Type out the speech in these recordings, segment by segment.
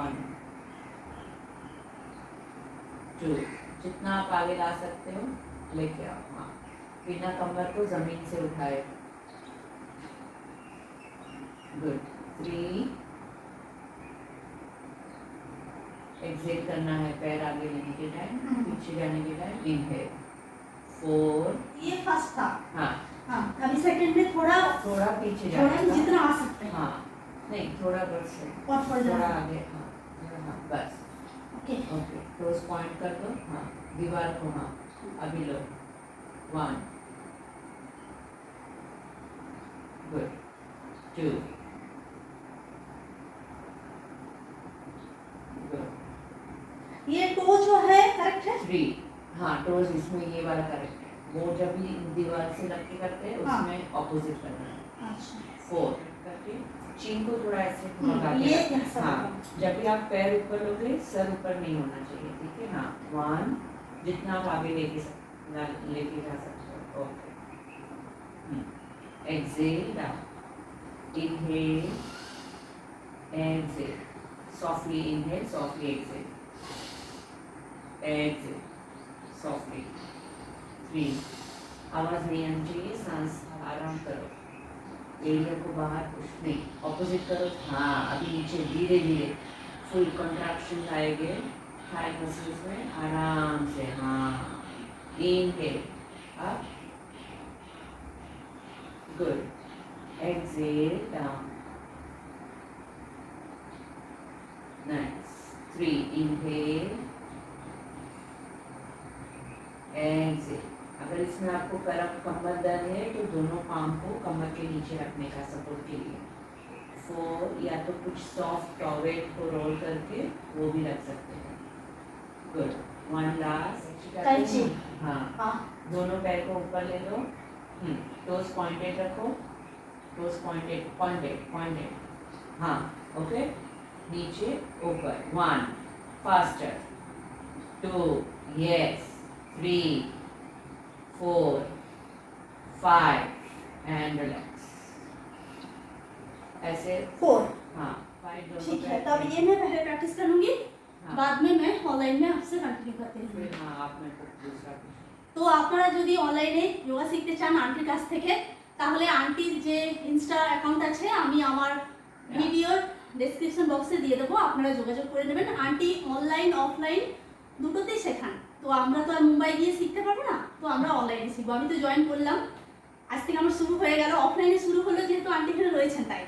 One two जितना आप आगे ला सकते हो लेके आओ। हाँ। बिना कमर को ज़मीन से उठाए। गुड थ्री एक्सेल करना है पैर आगे लेने के टाइम। पीछे जाने के टाइम इनहेल फोर ये फ़र्स्ट था। हाँ। हाँ अभी सेकंड में थोड़ा थोड़ा पीछे ही जाने जितना आ सकते हैं। हाँ। नहीं थोड़ा बस है। और थोड़ा आगे हाँ हाँ बस। ओके ओके टोस पॉइंट कर दो हाँ दीवार को हाँ अभी लो। वन गुड टू ये टो जो है करेक्ट है? थ्री हाँ टोस इसमें ये वाला करेक्ट वो जब भी दीवार से लग के करते हैं हाँ। उसमें ऑपोजिट करना है। अच्छा। फोर करके चीन को थोड़ा ऐसे लगा ये के हाँ जब भी आप पैर ऊपर लोगे सर ऊपर नहीं होना चाहिए ठीक है? हाँ वन जितना आप आगे लेके लेके जा सकते हो। Okay exhale down inhale exhale softly inhale softly exhale exhale softly three आवाज़ नहीं आनी चाहिए सांस आराम करो। एरिया को बाहर पुश नहीं। ऑपोजिट करो। हाँ अभी नीचे, धीरे धीरे। फुल कंट्रैक्शन आएँगे थाई मसल्स में आराम से हाँ। Inhale up good exhale down nice three inhale exhale इसमें आपको कमर दर्द है तो दोनों पाम को कमर के नीचे रखने का सपोर्ट के लिए। फोर या तो कुछ सॉफ्ट टॉवेल को रोल करके वो भी रख सकते हैं। गुड वन लास्ट हाँ। हाँ। दोनों पैर को ऊपर ले लो। टोस पॉइंटेड रखो। टोस पॉइंटेड पॉइंटेड पॉइंटेड हाँ ओके नीचे ऊपर. One faster two yes three four five and relax ऐसे फोर हाँ फाइव दोनों ठीक है पैर तब ये मैं पहले प्रैक्टिस कर लूंगी हाँ, बाद में मैं ऑनलाइन में आपसे कंटिन्यू करते हैं फिर हाँ आप मेरे को दूसरा पूछो। তো আপনারা যদি অনলাইনে যোগা শিখতে চান আন্টির কাছ থেকে তাহলে আন্টির যে ইনস্টা অ্যাকাউন্ট আছে আমি আমার ভিডিওর ডেসক্রিপশন বক্সে দিয়ে দেবো আপনারা যোগাযোগ করে নেবেন আন্টি অনলাইন অফলাইন দুটোতেই শেখান তো আমরা তো আর মুম্বাই গিয়ে শিখতে পারব না, তো আমরা অনলাইনে শিখব। আমি তো জয়েন করলাম। আজ থেকে আমার শুরু হয়ে গেল। অফলাইনে শুরু হলো যেহেতু আন্টি এখানে রয়েছেন তাই।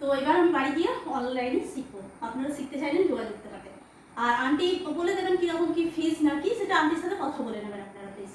তো এবার আমি বাড়ি গিয়ে অনলাইনে শিখব। আপনারা শিখতে চাইলেন যোগাযোগ করতে পারবেন। আর আন্টি বলে দেবেন কীরকম কী ফিস না কি, সেটা আন্টির সাথে কথা বলে নেবেন আপনারা প্লিজ